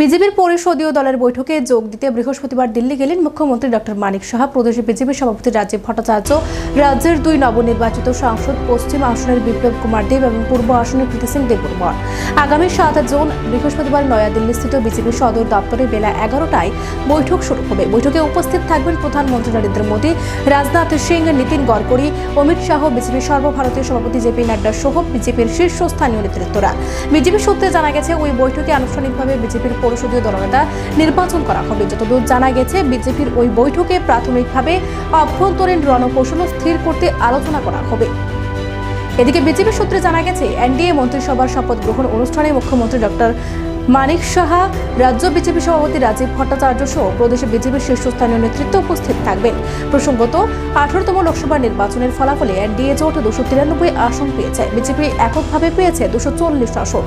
বিজেপির পরিষদীয় দলের বৈঠকে যোগ দিতে বৃহস্পতিবার দিল্লি গেলেন মুখ্যমন্ত্রী ডক্টর মানিক সাহা। প্রদেশে বিজেপির সভাপতি রাজীব ভট্টাচার্য, রাজ্যের দুই নবনির্বাচিত সাংসদ, পশ্চিম আসনের বিপ্লব কুমার দেব এবং পূর্ব আসনের প্রীতি সিং দেববর্মন। আগামী সাত জুন বৃহস্পতিবার নয়াদিল্লিস্থিত বিজেপির সদর দপ্তরে বেলা এগারোটায় বৈঠক শুরু হবে। বৈঠকে উপস্থিত থাকবেন প্রধানমন্ত্রী নরেন্দ্র মোদী, রাজনাথ সিং, নীতিন গডকরি, অমিত শাহ বিজেপির সর্বভারতীয় সভাপতি জেপি নাড্ডা সহ বিজেপির শীর্ষস্থানীয় নেতৃত্বরা। বিজেপি সূত্রে জানা গেছে, ওই বৈঠকে আনুষ্ঠানিকভাবে বিজেপির পরিষদীয় দলনেতা নির্বাচন করা হবে। যতদূর জানা গেছে, বিজেপির ওই বৈঠকে প্রাথমিকভাবে অভ্যন্তরীণ রণকৌশল স্থির করতে আলোচনা করা হবে। এদিকে বিজেপি সূত্রে জানা গেছে, এনডিএ মন্ত্রিসভার শপথ গ্রহণ অনুষ্ঠানে মুখ্যমন্ত্রী ডক্টর মানিক সাহা, রাজ্য বিজেপি সভাপতি রাজীব ভট্টাচার্য সহ প্রদেশে বিজেপির শীর্ষস্থানীয় নেতৃত্ব উপস্থিত থাকবেন। প্রসঙ্গত, আঠারোতম লোকসভা নির্বাচনের ফলাফলে এনডিএ জোট দুশো তিরানব্বই আসন পেয়েছে। বিজেপি এককভাবে পেয়েছে দুশো চল্লিশ আসন।